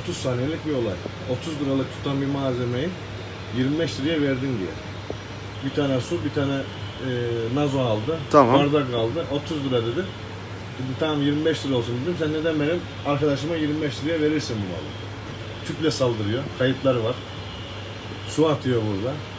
30 saniyelik bir olay. 30 liralık tutan bir malzemeyi 25 liraya verdin diye. Bir tane su, bir tane e, nazo aldı. Tamam. Bardak aldı. 30 lira dedi. Dedim, tamam 25 lira olsun dedim. Sen neden benim arkadaşıma 25 liraya verirsin bu malı? Tüple saldırıyor. Kayıtları var. Su atıyor burada.